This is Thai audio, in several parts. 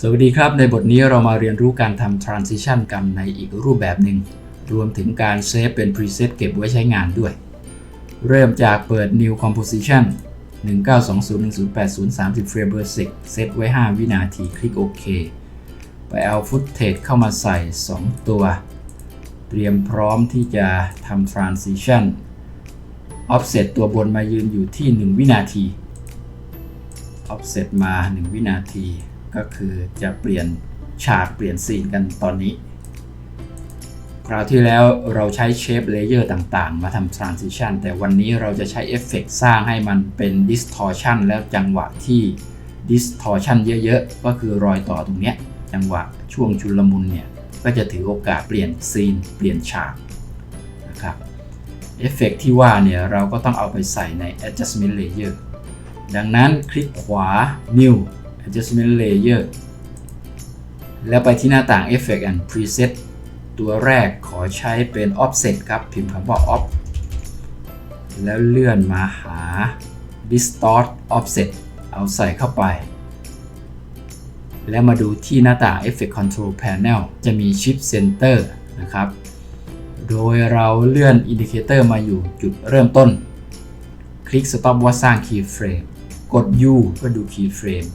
สวัสดีครับ ในบทนี้เรามาเรียนรู้การทำ transition กันในอีกรูปแบบหนึ่ง รวมถึงการเซฟเป็น preset เก็บไว้ใช้งานด้วย เริ่มจากเปิด new composition 19201080 30 frame per sec เซตไว้ 5 วินาทีคลิกโอเค ไปเอา footage เข้ามาใส่ 2 ตัว เตรียมพร้อมที่จะทำ transition offset ตัวบนมายืนอยู่ที่ 1 วินาที offset มา 1 วินาที ก็คือจะเปลี่ยนฉากเปลี่ยนซีนกันตอนนี้ คราวที่แล้วเราใช้เชฟเลเยอร์ต่างๆ มาทำ transition แต่วันนี้เราจะใช้เอฟเฟกสร้างให้มันเป็น distortion แล้วจังหวะที่ distortion เยอะๆ ก็คือรอยต่อตรงเนี้ย จังหวะช่วงชุลมุนเนี่ย ก็จะถือโอกาสเปลี่ยนซีน เปลี่ยนฉากนะครับเอฟเฟกที่ว่าเนี่ย เราก็ต้องเอาไปใส่ใน adjustment layer ดังนั้นคลิกขวา new adjustment layer แล้วไปที่หน้าต่าง effect and preset ตัวแรกขอใช้เป็น offset ครับ พิมพ์คำว่า off แล้วเลื่อนมาหา distort offset เอาใส่เข้าไป แล้วมาดูที่หน้าต่าง effect control panel จะมี shift center นะครับ โดยเราเลื่อน indicator มาอยู่จุดเริ่มต้น คลิก stop ว่าสร้าง keyframe กด U เพื่อดู keyframe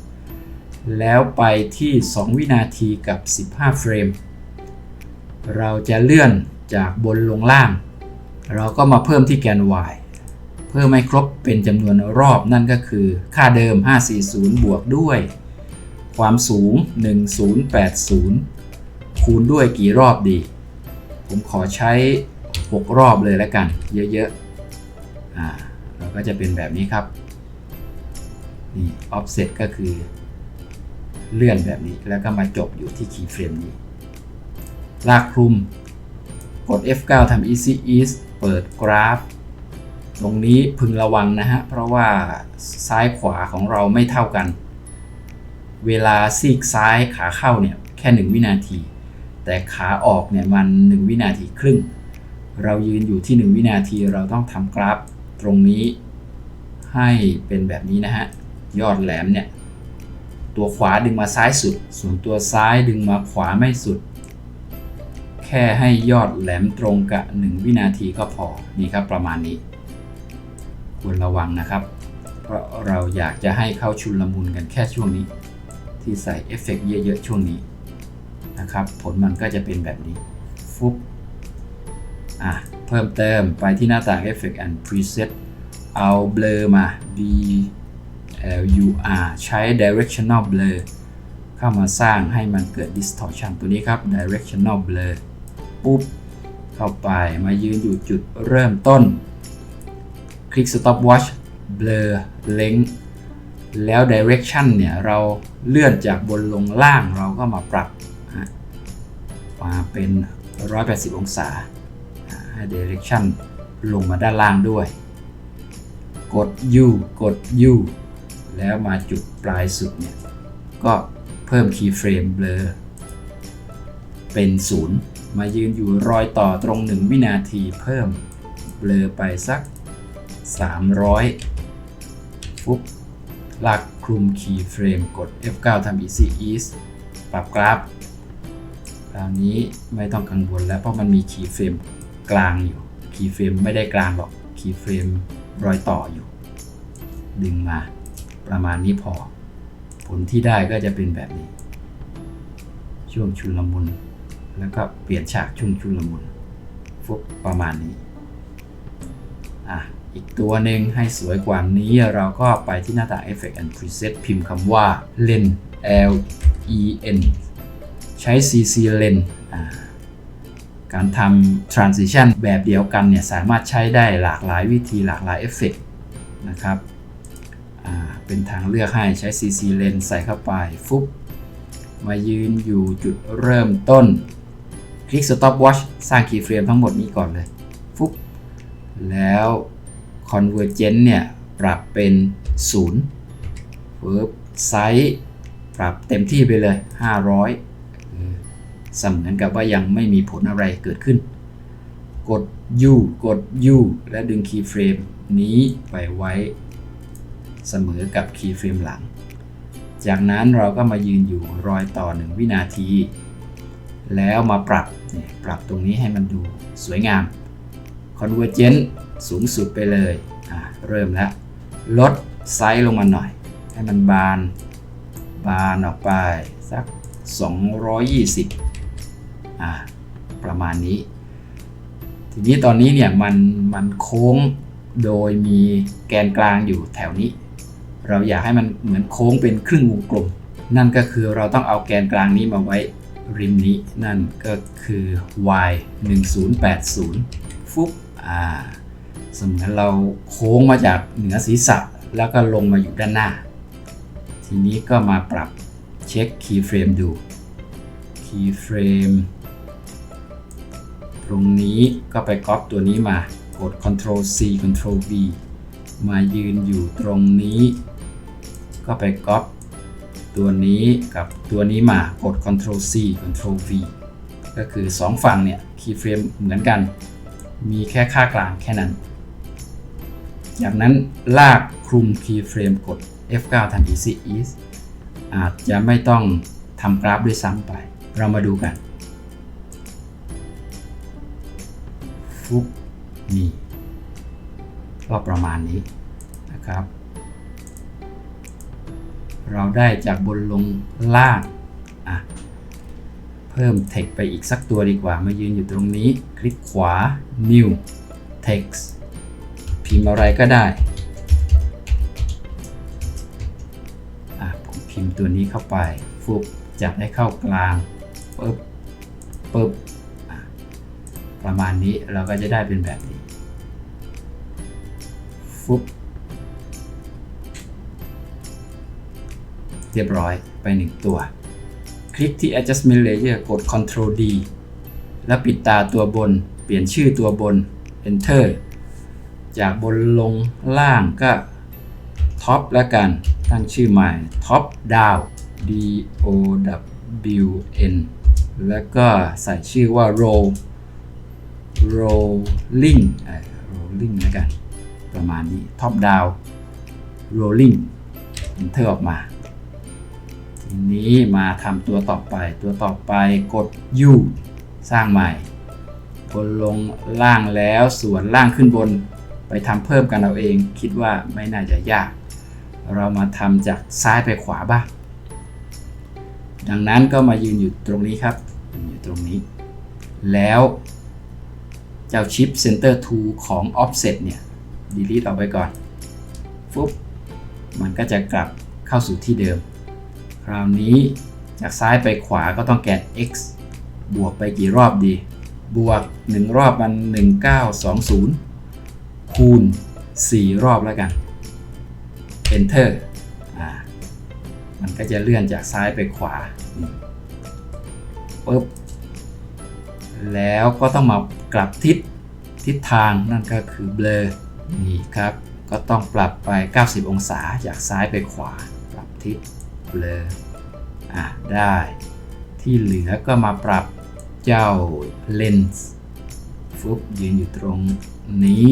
แล้วไปที่ 2 วินาทีกับ 15 เฟรม เราจะเลื่อนจากบนลงล่าง เราก็มาเพิ่มที่แกน y เพิ่มให้ครบเป็นจำนวนรอบนั่นก็คือค่าเดิม 540 บวกด้วย ความสูง 1080 คูณด้วยกี่รอบดี ผมขอใช้ 6 รอบเลยแล้วกัน เยอะๆ อ่า เราก็จะเป็นแบบนี้ครับ นี่ offset ก็คือ เลื่อนแบบนี้แล้วก็มาจบอยู่ที่ keyframe นี้ ลากคลุม กด F9 ทำ easy ease เปิดกราฟ ตรงนี้พึงระวังนะฮะ เพราะว่าซ้ายขวาของเราไม่เท่ากัน เวลาซีกซ้ายขาเข้าเนี่ยแค่ 1 วินาที แต่ขาออกเนี่ยมัน 1 วินาทีครึ่ง เรายืนอยู่ที่ 1 วินาทีเราต้องทำกราฟตรงนี้ให้เป็นแบบนี้นะฮะ ยอดแหลมเนี่ย ตัวขวาดึงมาซ้ายสุด ส่วนตัวซ้ายดึงมาขวาไม่สุด แค่ให้ยอดแหลมตรงกับ 1 วินาทีก็พอ นี่ครับประมาณนี้ ควรระวังนะครับ เพราะเราอยากจะให้เข้าชุนละมุนกันแค่ช่วงนี้ ที่ใส่เอฟเฟกต์เยอะๆช่วงนี้นะครับ ผลมันก็จะเป็นแบบนี้ ฟุบอะ เพิ่มเติมไปที่หน้าต่าง Effect and Preset เอา Blur มา B L U R ใช้ Directional Blur เข้ามาสร้างให้มันเกิด Distortion ตัวนี้ครับ Directional Blur ปุ๊บ เข้าไปมายืนอยู่จุดเริ่มต้น คลิก Stopwatch Blur Length แล้ว Direction เนี่ย เราเลื่อนจากบนลงล่างเราก็มาปรับมาเป็น 180 องศาให้ Direction ลงมาด้านล่างด้วย กด U กด U แล้วมาจุดปลายสุดเนี่ย ก็เพิ่ม keyframe blur เป็น 0 มายืนอยู่รอยต่อตรง 1 วินาทีเพิ่ม blur ไปสัก 300 ฟุบลากคลุม keyframe กด F9 ทำ easy ease ปรับกราฟคราวนี้ไม่ต้องกังวลแล้วเพราะมันมี keyframe กลางอยู่ keyframe ไม่ได้กลางหรอก keyframe รอยต่ออยู่ ดึงมา ประมาณนี้พอ ผลที่ได้ก็จะเป็นแบบนี้ ช่วงชุลมุน แล้วก็เปลี่ยนฉากช่วงชุลมุนฟุบประมาณนี้อะอีกตัวหนึ่งให้สวยกว่านี้เราก็ไปที่หน้าต่าง Effect and Preset พิมพ์คำว่า Len L E N ใช้ CC Len อ่าการทำ transition แบบเดียวกันเนี่ย สามารถใช้ได้หลากหลายวิธีหลากหลายเอฟเฟกนะครับ เป็นทางเลือกให้ใช้ CC Lens ใส่เข้าไปฟุบมายืนอยู่จุดเริ่มต้น คลิก Stop Watch สร้าง Keyframe ทั้งหมดนี้ก่อนเลยฟุบแล้ว Convergence เนี่ย ปรับเป็น0เวิร์บไซส์ปรับเต็มที่ไปเลย 500เสมือนกับว่ายังไม่มีผลอะไรเกิดขึ้น กด U กด U และดึง Keyframe นี้ไปไว้ เสมอกับ Keyframe หลัง จากนั้นเราก็มายืนอยู่รอยต่อ 1 วินาที แล้วมาปรับเนี่ยปรับตรงนี้ให้มันดูสวยงาม Convergent สูงสุดไปเลยเริ่มแล้ว ลดไซส์ลงมาหน่อย ให้มันบาน บานออกไป สัก 220อะประมาณนี้ ทีนี้ตอนนี้เนี่ยมันมันโค้งโดยมีแกนกลางอยู่แถวนี้ เราอยากให้มันเหมือนโค้งเป็นครึ่งวงกลม นั่นก็คือเราต้องเอาแกนกลางนี้มาไว้ริมนี้ นั่นก็คือ y 1080ฟุบอ่าสมือนเราโค้งมาจากเหนือศีรษะ แล้วก็ลงมาอยู่ด้านหน้า ทีนี้ก็มาปรับเช็ค keyframe ดู keyframe ตรงนี้ก็ไปก๊อปตัวนี้มากด Ctrl C Ctrl V มายืนอยู่ตรงนี้ ก็ไปก๊อปตัวนี้กับตัวนี้มากด Ctrl C Ctrl V ก็คือ 2 ฝั่งเนี่ย keyframe เหมือนกัน มีแค่ค่ากลางแค่นั้น จากนั้นลากคลุม keyframe กด F9 ทัน Easy Ease อาจจะไม่ต้องทำกราฟด้วยซ้ำไป เรามาดูกันฟุบนี่ก็ประมาณนี้นะครับ เราได้จากบนลงล่างอะเพิ่ม text ไปอีกสักตัวดีกว่า มายืนอยู่ตรงนี้ คลิกขวา new text พิมพ์อะไรก็ได้อะผมพิมพ์ตัวนี้เข้าไปฟุบจับให้เข้ากลางปึ๊บปึ๊บประมาณนี้เราก็จะได้เป็นแบบนี้ฟุบ เรียบร้อยไป 1 ตัว คลิกที่ adjustment layer กด Ctrl D แล้วปิดตาตัวบน เปลี่ยนชื่อตัวบน enter จากบนลงล่างก็ top แล้วกัน ตั้งชื่อใหม่ top down D O W N แล้วก็ใส่ชื่อว่า row rolling rolling แล้วกัน ประมาณนี้ top down rolling enter ออกมา ทีนี้มาทำตัวต่อไป ตัวต่อไปกด U สร้างใหม่บนลงล่างแล้วส่วนล่างขึ้นบน ไปทำเพิ่มกันเอาเอง คิดว่าไม่น่าจะยาก เรามาทำจากซ้ายไปขวาบ้าง ดังนั้นก็มายืนอยู่ตรงนี้ครับ อยู่ตรงนี้ แล้วเจ้าชิป Center Tool ของ Offset เนี่ย delete ออกไปก่อน ฟุ๊บ มันก็จะกลับเข้าสู่ที่เดิม คราวนี้จากซ้ายไปขวาก็ต้องแกน x บวกไปกี่รอบดี บวก 1 รอบมัน 1920 คูณ 4 รอบแล้วกัน enter อ่ามันก็จะเลื่อนจากซ้ายไปขวาปึ๊บแล้วก็ต้องมากลับทิศทิศทางนั่นก็คือเบลอนี่ครับ ก็ต้องปรับไป 90 องศาจากซ้ายไปขวา ปรับทิศ เบลออะได้ ที่เหลือก็มาปรับเจ้าเลนส์ฟุบยืนอยู่ตรงนี้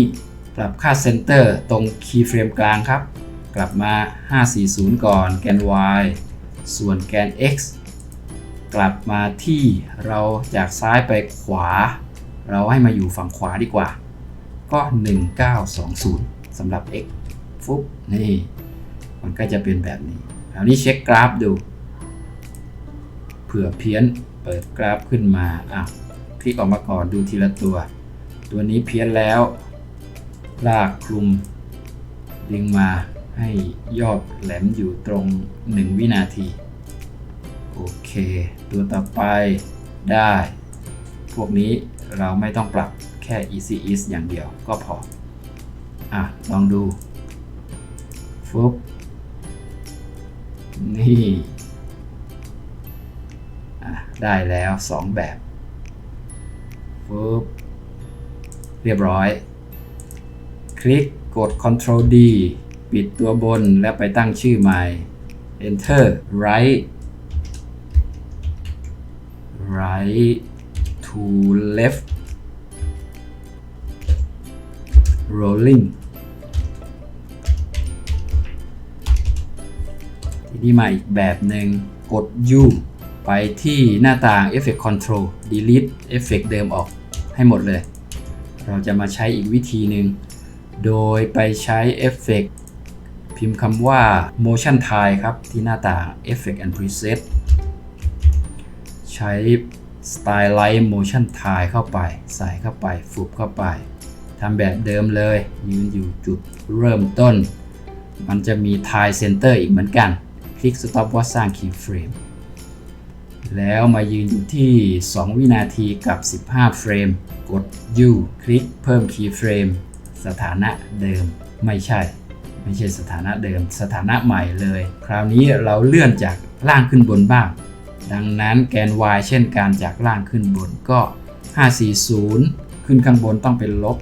ปรับค่าเซนเตอร์ตรงคีย์เฟรมกลางครับ กลับมา 540 ก่อนแกน y ส่วนแกน x กลับมาที่เราจากซ้ายไปขวา เราให้มาอยู่ฝั่งขวาดีกว่า ก็ 1920สำหรับ x ฟุบนี่ มันก็จะเป็นแบบนี้ คราวนี้เช็คกราฟดู เผื่อเพี้ยนเปิดกราฟขึ้นมาอะคลิกออกมาก่อนดูทีละตัว ตัวนี้เพี้ยนแล้ว ลากคลุม ดึงมาให้ยอดแหลมอยู่ตรง 1 วินาที โอเค ตัวต่อไปได้ พวกนี้เราไม่ต้องปรับแค่ easy ease อย่างเดียวก็พอ อะ ลองดูฟุ๊บ นี่ได้แล้ว2แบบฟุบเรียบร้อย คลิกกด Ctrl D ปิดตัวบนแล้วไปตั้งชื่อใหม่ Enter right right to left rolling ทีนี้นี้มาอีกแบบหนึ่งกด U ไปที่หน้าต่าง Effect Control Delete Effect เดิมออกให้หมดเลย เราจะมาใช้อีกวิธีหนึ่ง โดยไปใช้ Effect พิมพ์คำว่า Motion Tile ครับ ที่หน้าต่าง Effect and Preset ใช้ Stylize Motion Tile เข้าไป ใส่เข้าไปฟุบเข้าไปทำแบบเดิมเลยยืนอยู่จุดเริ่มต้น มันจะมี Tile Center อีกเหมือนกัน คลิก Stop Watch สร้าง Keyframe แล้วมายืนอยู่ที่ 2 วินาทีกับ 15 เฟรม กด U คลิกเพิ่ม Keyframe สถานะเดิมไม่ใช่ ไม่ใช่สถานะเดิม สถานะใหม่เลย คราวนี้เราเลื่อนจากล่างขึ้นบนบ้าง ดังนั้นแกน y เช่นการจากล่างขึ้นบนก็ 540 ขึ้นข้างบนต้องเป็นลบ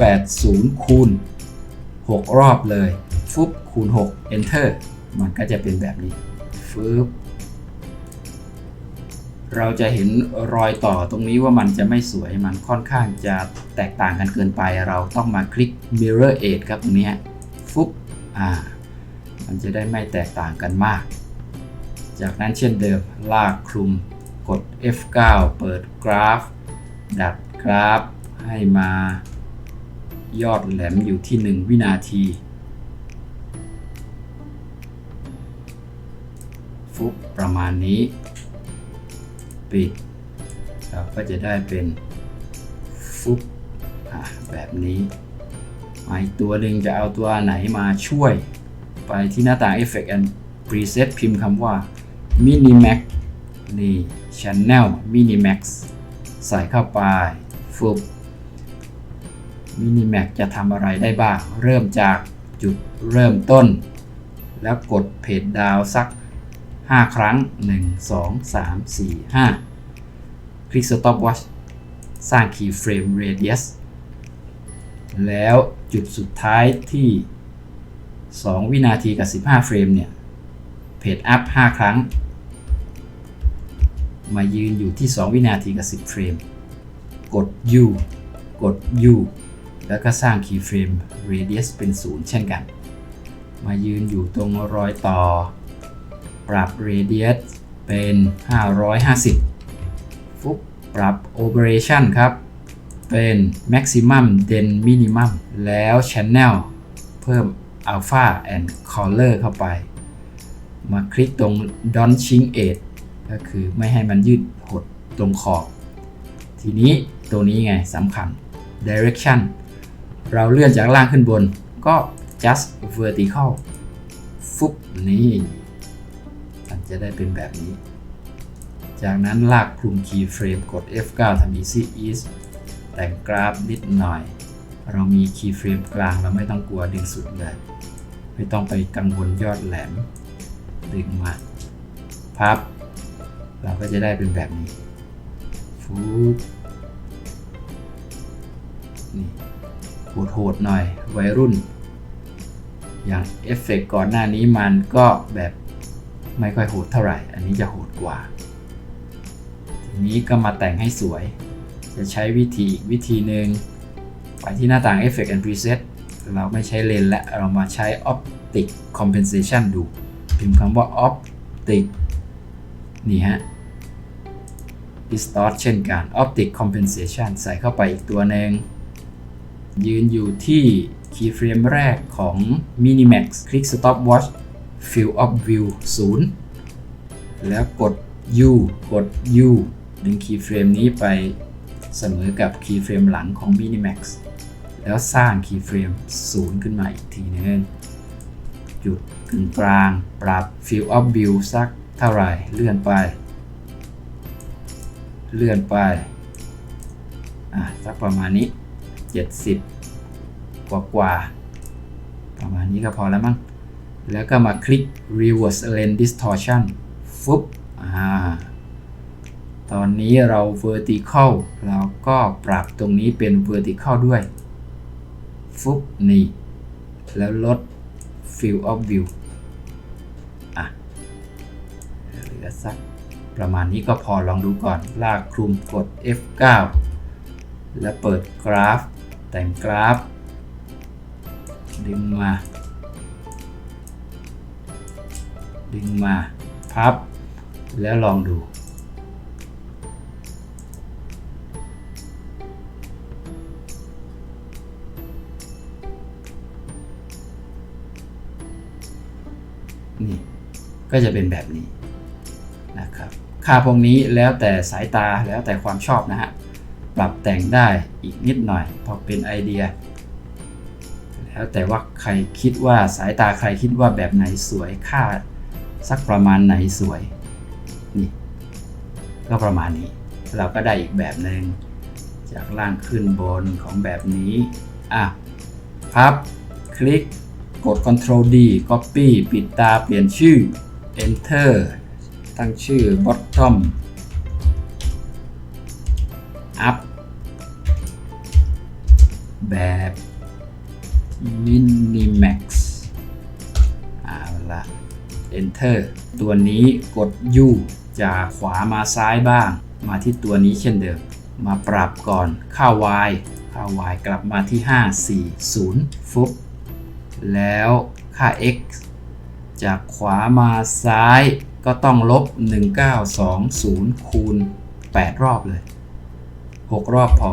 1080 คูณ 6 รอบเลย ฟุบคูณ 6 enter มันก็จะเป็นแบบนี้ฟึบเราจะเห็นรอยต่อตรงนี้ว่ามันจะไม่สวยมันค่อนข้างจะแตกต่างกันเกินไป เราต้องมาคลิก mirror edge ครับตรงนี้ฟุบอ่า มันจะได้ไม่แตกต่างกันมาก จากนั้นเช่นเดิมลากคลุมกด F9 เปิดกราฟ ดัดกราฟให้มายอดแหลมอยู่ที่ 1 วินาที ฟุบประมาณนี้ ปิด เราก็จะได้เป็นฟุบแบบนี้มาอีกตัวหนึ่งจะเอาตัวไหนมาช่วย ไปที่หน้าต่าง Effect and Preset พิมพ์คำว่า Minimax นี่ Channel Minimax ใส่เข้าไปฟุบ Minimax จะทำอะไรได้บ้าง เริ่มจากจุดเริ่มต้น แล้วกดเพจดาวสัก 5 ครั้ง 1 2 3 4 5 คลิก Stop Watch สร้าง Keyframe Radius แล้วจุดสุดท้ายที่ 2 วินาทีกับ 15 เฟรมเนี่ยเพจอัพ 5 ครั้ง มายืนอยู่ที่ 2 วินาทีกับ 10 เฟรม กด U กด U แล้วก็สร้าง Keyframe Radius เป็น 0 เช่นกัน มายืนอยู่ตรงรอยต่อ ปรับ Radius เป็น 550ฟุบปรับ Operation ครับ เป็น Maximum Den Minimum แล้ว Channel เพิ่ม Alpha and Color เข้าไป มาคลิกตรง Donching Edge ก็คือไม่ให้มันยืดหดตรงขอบ ทีนี้ตัวนี้ไงสำคัญ Direction เราเลื่อนจากล่างขึ้นบนก็ just vertical ฟุบนี่ จะได้เป็นแบบนี้ จากนั้นลากคลุม keyframe กด F9 ทำ easy ease แต่งกราฟนิดหน่อย เรามี keyframe กลางเราไม่ต้องกลัวดึงสุดเลย ไม่ต้องไปกังวลยอดแหลม ดึงมาพับ เราก็จะได้เป็นแบบนี้ฟูบนี่โหดๆหน่อยวัยรุ่น อย่างเอฟเฟกก่อนหน้านี้มันก็แบบ ไม่ค่อยโหดเท่าไหร่ อันนี้จะโหดกว่า ทีนี้ก็มาแต่งให้สวย จะใช้วิธีอีกวิธีหนึ่งไปที่หน้าต่าง Effect and Preset เราไม่ใช้เลนและเรามาใช้ Optic Compensation ดู พิมพ์คำว่า Optic นี่ฮะ Distort เช่นกัน Optic Compensation ใส่เข้าไปอีกตัวหนึ่งยืนอยู่ที่ keyframe แรกของ Minimax คลิก Stop Watch Field of View 0 แล้วกด U กด U ดึง keyframe นี้ไปเสมอกับ keyframe หลังของ Minimax แล้วสร้าง keyframe 0ขึ้นมาอีกทีนึงจุดกึ่งกลาง ปรับ Field of View สักเท่าไหร่เลื่อนไป เลื่อนไป อะ สักประมาณนี้ 70 กว่ากว่าประมาณนี้ก็พอแล้วมั้ง แล้วก็มาคลิก reverse lens distortion ฟุบอ่าตอนนี้เรา vertical เราก็ปรับตรงนี้เป็น vertical ด้วยฟุบนี่ แล้วลด field of view อะเหลือสักประมาณนี้ก็พอลองดูก่อน ลากคลุมกด F9 แล้วเปิดกราฟ แต่งกราฟ ดึงมา ดึงมาพับ แล้วลองดู นี่ก็จะเป็นแบบนี้นะครับค่าพวกนี้แล้วแต่สายตาแล้วแต่ความชอบนะฮะปรับแต่งได้อีกนิดหน่อย พอเป็นไอเดีย แล้วแต่ว่าใครคิดว่าสายตาใครคิดว่าแบบไหนสวยค่า สักประมาณไหนสวยนี่ก็ประมาณนี้ เราก็ได้อีกแบบหนึ่งจากล่างขึ้นบนของแบบนี้อะพับ คลิกกด Ctrl D Copy ปิดตาเปลี่ยนชื่อ Enter ตั้งชื่อ Bottom Up แบบ Minimax เอาละ Enter ตัวนี้กด U จากขวามาซ้ายบ้าง มาที่ตัวนี้เช่นเดิม มาปรับก่อนเข้า Y เข้า Y กลับมาที่ 540ฟุบแล้วค่า x จากขวามาซ้ายก็ต้องลบ 1920 คูณ 8 รอบเลย 6 รอบพอ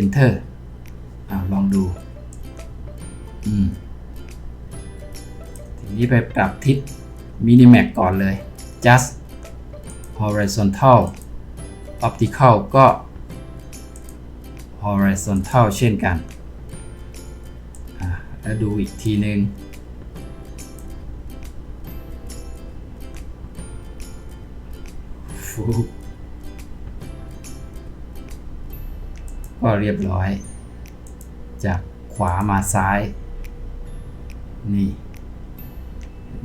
enter อลองดู อืม นี้ไปปรับทิศ minimax ก่อนเลย just horizontal optical ก็ horizontal เช่นกัน แล้วดูอีกทีหนึ่งก็เรียบร้อย จากขวามาซ้าย นี่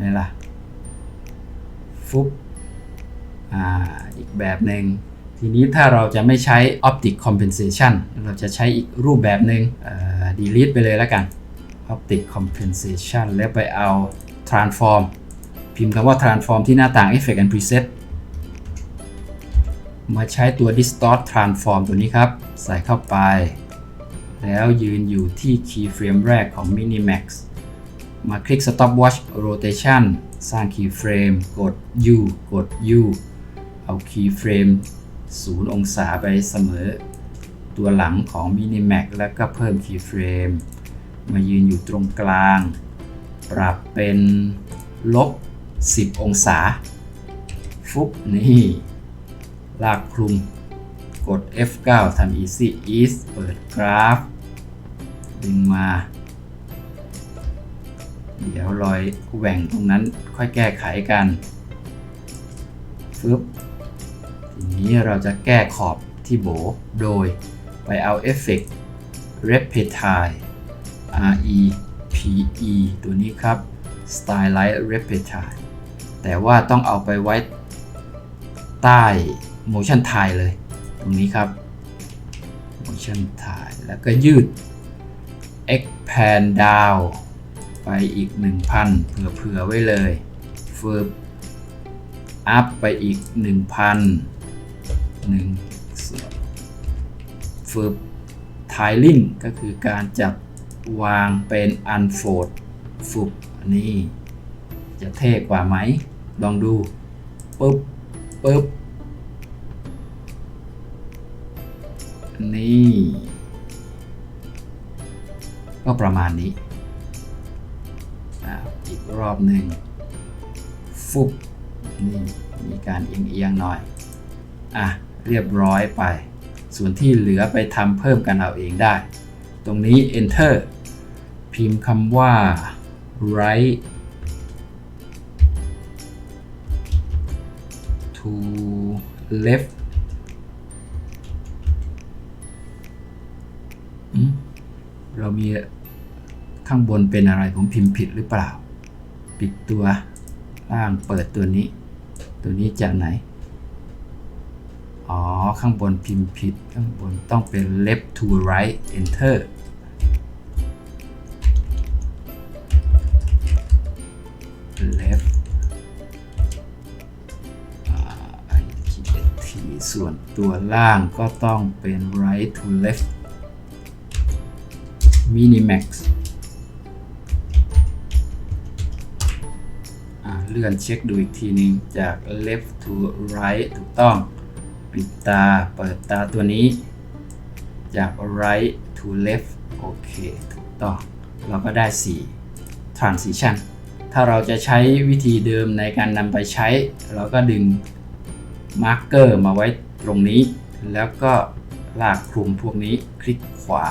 มล่ะ ฟุบอ่าอีกแบบหนึ่งทีนี้ถ้าเราจะไม่ใช้ optic compensation เราจะใช้อีกรูปแบบหนึ่งเอ่อ delete ไปเลยแล้วกัน optic compensation แล้วไปเอา transform พิมพ์คำว่า transform ที่หน้าต่าง effect and preset มาใช้ตัว distort transform ตัวนี้ครับ ใส่เข้าไป แล้วยืนอยู่ที่ keyframe แรกของ minimax มาคลิก stopwatch rotation สร้าง keyframe กด U กด U เอา keyframe 0 องศาไปเสมอ ตัวหลังของ minimax แล้วก็เพิ่ม keyframe มายืนอยู่ตรงกลาง ปรับเป็นลบ 10 องศา ฟุบนี่ ลากคลุม กด F9 ทำ Easy Ease เปิดกราฟ ดึงมา เดี๋ยวรอยแหว่งตรงนั้นค่อยแก้ไขกันฟึบทีนี้เราจะแก้ขอบที่โบโดยไปเอาเอฟเฟกต์ Repetile R E P E ตัวนี้ครับ Stylize Repetile แต่ว่าต้องเอาไปไว้ใต้ Motion Tile เลย ตรงนี้ครับ Motion Tile แล้วก็ยืด Expand down ไปอีก 1,000 เผื่อเผื่อไว้เลยฟืบ up ไปอีก 1,000 1ฟืบ tiling ก็คือการจัดวางเป็น unfold ฟุบอันนี้จะเท่กว่าไหม ลองดูปึ๊บปึ๊บนี่ ก็ประมาณนี้ รอบหนึ่งฟุบนี่มีการเอียงๆหน่อย อะ เรียบร้อยไป ส่วนที่เหลือไปทำเพิ่มกันเอาเองได้ ตรงนี้ enter พิมพ์คำว่า right to left เรามีข้างบนเป็นอะไรผมพิมพ์ผิดหรือเปล่า ปิดตัวล่างเปิดตัวนี้ ตัวนี้จากไหน อ๋อ ข้างบนพิมพ์ผิด ข้างบนต้องเป็น left to right enter left อ่า IGT ส่วนตัวล่างก็ต้องเป็น right to left minimax เลื่อนเช็คดูอีกทีหนึงจาก left to right ถูกต้อง ปิดตาเปิดตาตัวนี้ จาก right to left โอเค ถูกต้อง เราก็ได้4 transition ถ้าเราจะใช้วิธีเดิมในการนำไปใช้ เราก็ดึง marker มาไว้ตรงนี้ แล้วก็ลากคลุมพวกนี้คลิกขวา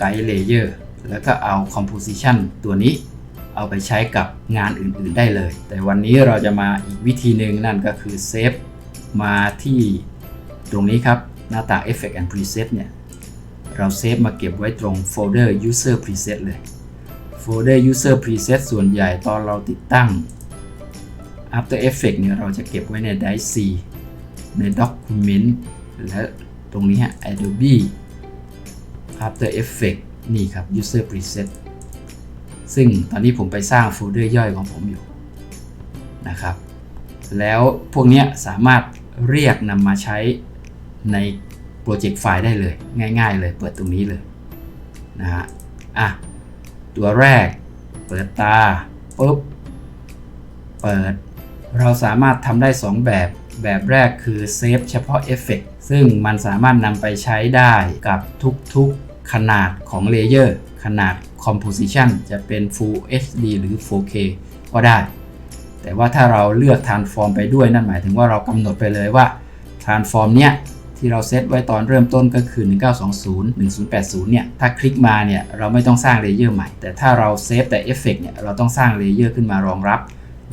Guide Layer แล้วก็เอา Composition ตัวนี้ เอาไปใช้กับงานอื่นๆได้เลย แต่วันนี้เราจะมาอีกวิธีหนึ่งนั่นก็คือเซฟมาที่ตรงนี้ครับ หน้าต่าง Effect and Preset เนี่ย เราเซฟมาเก็บไว้ตรงโฟลเดอร์ User Preset เลยโฟลเดอร์ User Preset ส่วนใหญ่ตอนเราติดตั้ง After Effect เนี่ยเราจะเก็บไว้ใน Drive C ใน Document และตรงนี้ฮะ Adobe After Effect นี่ครับ User Preset ซึ่งตอนนี้ผมไปสร้างโฟลเดอร์ย่อยของผมอยู่นะครับ แล้วพวกนี้สามารถเรียกนำมาใช้ในโปรเจกต์ไฟล์ได้เลย ง่ายๆ เลยเปิดตรงนี้เลยนะฮะอะตัวแรกเปิดตาปุ๊บเปิด เราสามารถทำได้ 2 แบบแบบแรกคือเซฟเฉพาะเอฟเฟกซึ่งมันสามารถนำไปใช้ได้กับทุกๆขนาดของเลเยอร์ขนาด Composition จะเป็น Full HD หรือ 4K ก็ได้ แต่ว่าถ้าเราเลือก Transform ไปด้วยนั่นหมายถึงว่าเรากำหนดไปเลยว่า Transform เนี้ยที่เราเซตไว้ตอนเริ่มต้นก็คือ 1920 1080 เนี่ย ถ้าคลิกมาเนี่ย เราไม่ต้องสร้างเลเยอร์ใหม่ แต่ถ้าเราเซฟแต่เอฟเฟกเนี่ย เราต้องสร้างเลเยอร์ขึ้นมารองรับ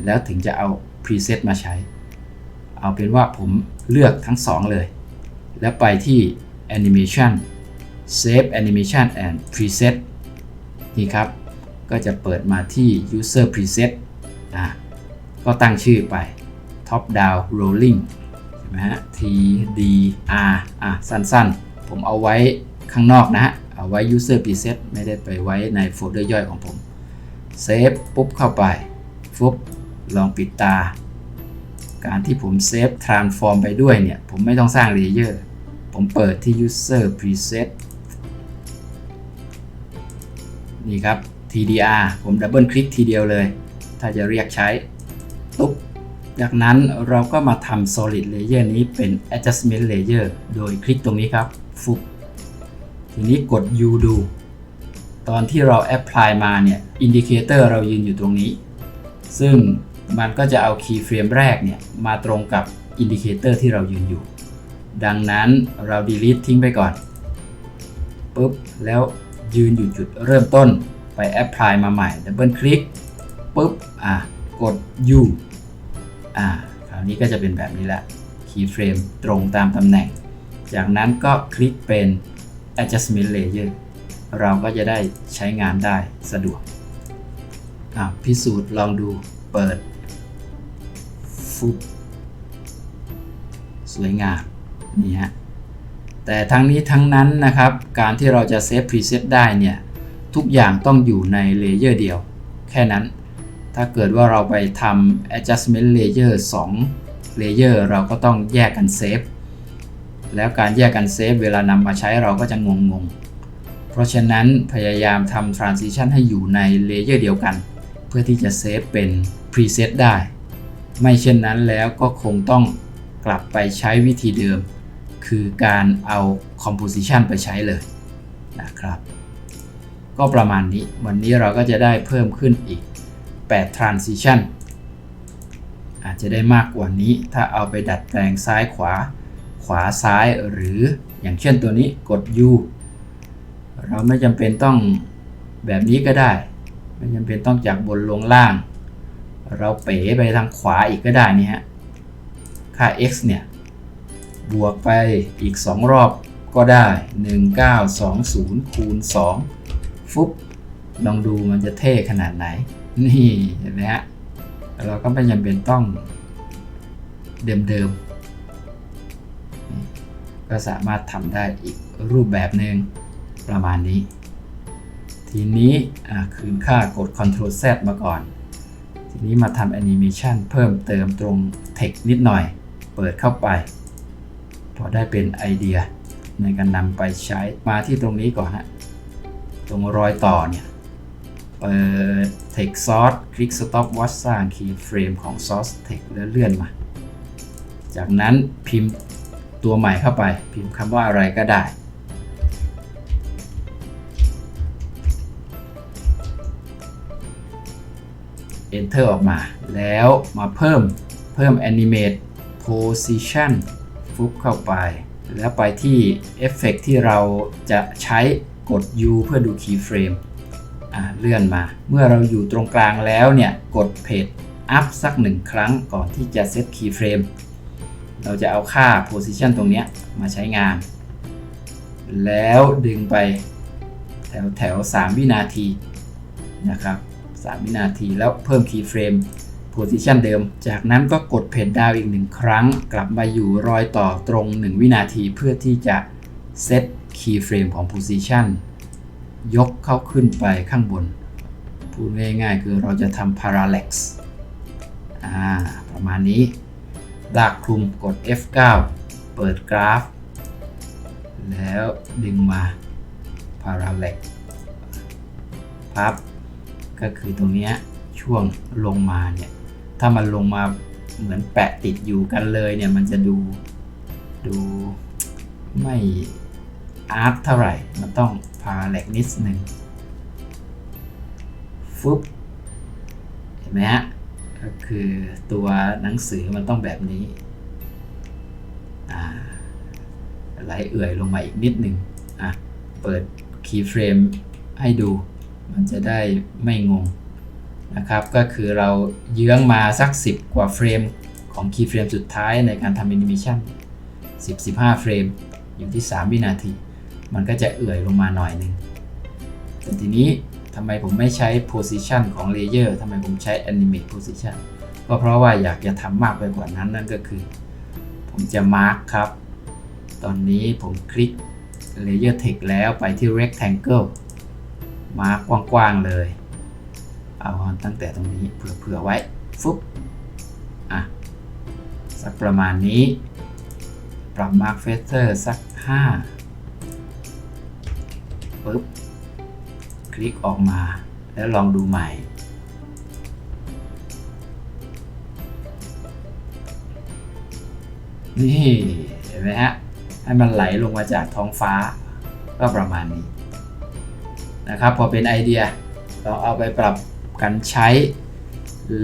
แล้วถึงจะเอา Preset มาใช้ เอาเป็นว่าผมเลือกทั้ง 2 เลย แล้วไปที่ Animation Save Animation and Preset นี่ครับ ก็จะเปิดมาที่ User Preset อะก็ตั้งชื่อไป Top Down Rolling ใช่ไหมฮะ TDR อะสั้นๆ ผมเอาไว้ข้างนอกนะฮะ เอาไว้ User Preset ไม่ได้ไปไว้ในโฟลเดอร์ย่อยของผมเซฟปุ๊บเข้าไปฟุบลองปิดตา การที่ผมเซฟ transform ไปด้วยเนี่ย ผมไม่ต้องสร้างเลเยอร์ ผมเปิดที่ user preset นี่ครับ TDR ผมดับเบิลคลิกทีเดียวเลย ถ้าจะเรียกใช้ตุ๊บจากนั้นเราก็มาทำ solid layer นี้เป็น adjustment layer โดยคลิกตรงนี้ครับฟุบทีนี้กด U ดู ตอนที่เรา apply มาเนี่ย indicator เรายืนอยู่ตรงนี้ ซึ่งมันก็จะเอา keyframe แรกเนี่ยมาตรงกับ indicator ที่เรายืนอยู่ ดังนั้นเรา delete ทิ้งไปก่อนปุ๊บแล้ว ยืนอยู่จุดเริ่มต้นไป apply มาใหม่ double click ปุ๊บอะกด U อ่าคราวนี้ก็จะเป็นแบบนี้แหละ keyframe ตรงตามตำแหน่ง จากนั้นก็คลิกเป็น adjustment layer เราก็จะได้ใช้งานได้สะดวกอะพิสูจน์ลองดูเปิดฟุบสวยงามนี่ฮะ แต่ทั้งนี้ทั้งนั้นนะครับ การที่เราจะเซฟพรีเซตได้เนี่ย ทุกอย่างต้องอยู่ในเลเยอร์เดียว แค่นั้น ถ้าเกิดว่าเราไปทำ adjustment layer 2 layer เราก็ต้องแยกกันเซฟ แล้วการแยกกันเซฟเวลานำมาใช้เราก็จะงงงๆเพราะฉะนั้นพยายามทำ transition ให้อยู่ในเลเยอร์เดียวกัน เพื่อที่จะเซฟเป็น preset ได้ ไม่เช่นนั้นแล้วก็คงต้องกลับไปใช้วิธีเดิม คือการเอา composition ไปใช้เลยนะครับ ก็ประมาณนี้ วันนี้เราก็จะได้เพิ่มขึ้นอีก 8 transition อาจจะได้มากกว่านี้ ถ้าเอาไปดัดแปลงซ้ายขวา ขวาซ้ายหรืออย่างเช่นตัวนี้กด U เราไม่จำเป็นต้องแบบนี้ก็ได้ ไม่จำเป็นต้องจากบนลงล่าง เราเป๋ไปทางขวาอีกก็ได้นี่ฮะ ค่า x เนี่ย บวกไปอีก 2 รอบก็ได้ 1920คูณ2ฟุบลองดูมันจะเท่ขนาดไหน นี่เห็นไหมฮะเราก็ไม่จำเป็นต้องเดิมๆ ก็สามารถทำได้อีกรูปแบบหนึ่งประมาณนี้ ทีนี้คืนค่ากด Ctrl Z มาก่อน ทีนี้มาทำแอนิเมชันเพิ่มเติมตรง Text นิดหน่อย เปิดเข้าไป พอได้เป็นไอเดียในการนำไปใช้มาที่ตรงนี้ก่อนฮะ ตรงรอยต่อเนี่ย เปิด text source คลิก stop watch สร้าง keyframe ของ source text แล้วเลื่อนมา จากนั้นพิมพ์ตัวใหม่เข้าไป พิมพ์คำว่าอะไรก็ได้ Enter ออกมา แล้วมาเพิ่มเพิ่ม Animate Position ฟุบเข้าไป แล้วไปที่ Effect ที่เราจะใช้กด U เพื่อดู Keyframe อ่าเลื่อนมา เมื่อเราอยู่ตรงกลางแล้วเนี่ย กดเพจ Up สักหนึ่งครั้งก่อนที่จะเซต Keyframe เราจะเอาค่า Position ตรงเนี้ยมาใช้งาน แล้วดึงไปแถวแถว3วินาทีนะครับ 3 วินาทีแล้วเพิ่ม Keyframe Position เดิม จากนั้นก็กดเพจดาวอีกหนึ่งครั้ง กลับมาอยู่รอยต่อตรง 1 วินาทีเพื่อที่จะเซต Keyframe ของ Position ยกเข้าขึ้นไปข้างบน พูดง่ายๆ คือเราจะทำ parallax อ่าประมาณนี้ดากคลุมกด F9 เปิดกราฟ แล้วดึงมา parallax พับ ก็คือตรงนี้ช่วงลงมาเนี่ย ถ้ามันลงมาเหมือนแปะติดอยู่กันเลยเนี่ยมันจะดูดูไม่อาร์ตเท่าไหร่ มันต้องพาแหลกนิดหนึ่งฟึบเห็นไหมฮะก็คือตัวหนังสือมันต้องแบบนี้อ่าไหลเอื่อยลงมาอีกนิดหนึ่งอะเปิดคีย์เฟรมให้ดู มันจะได้ไม่งง นะครับก็คือเราเยื้องมาสัก 10 กว่าเฟรมของคีย์เฟรมสุดท้ายในการทำแอนิเมชัน10-15 เฟรม อยู่ที่ 3 วินาที มันก็จะเอื่อยลงมาหน่อยหนึ่งแต่ทีนี้ทำไมผมไม่ใช้ position ของ layer ทำไมผมใช้ animate position ก็เพราะว่าอยากจะทำมากไปกว่านั้นนั่นก็คือ ผมจะ mark ครับ ตอนนี้ผมคลิก layer text แล้วไปที่ rectangle มาร์กว้างๆเลย เอาตั้งแต่ตรงนี้เผื่อๆไว้ฟุ๊บอะสักประมาณนี้ ปรับ mark factor สัก 5ปึ๊บคลิกออกมาแล้วลองดูใหม่นี่เห็นไหมฮะ ให้มันไหลลงมาจากท้องฟ้า ก็ประมาณนี้นะครับ พอเป็นไอเดียเราเอาไปปรับ กันใช้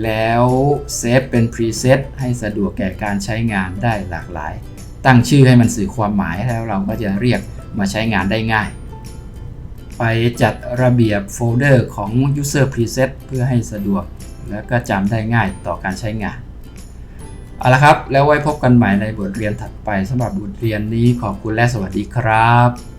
แล้วเซฟเป็นพรีเซตให้สะดวกแก่การใช้งานได้หลากหลาย ตั้งชื่อให้มันสื่อความหมายแล้วเราก็จะเรียกมาใช้งานได้ง่าย ไปจัดระเบียบโฟลเดอร์ของ User Preset เพื่อให้สะดวกแล้วก็จำได้ง่ายต่อการใช้งานเอาละครับ แล้วไว้พบกันใหม่ในบทเรียนถัดไปสำหรับบทเรียนนี้ขอบคุณและสวัสดีครับ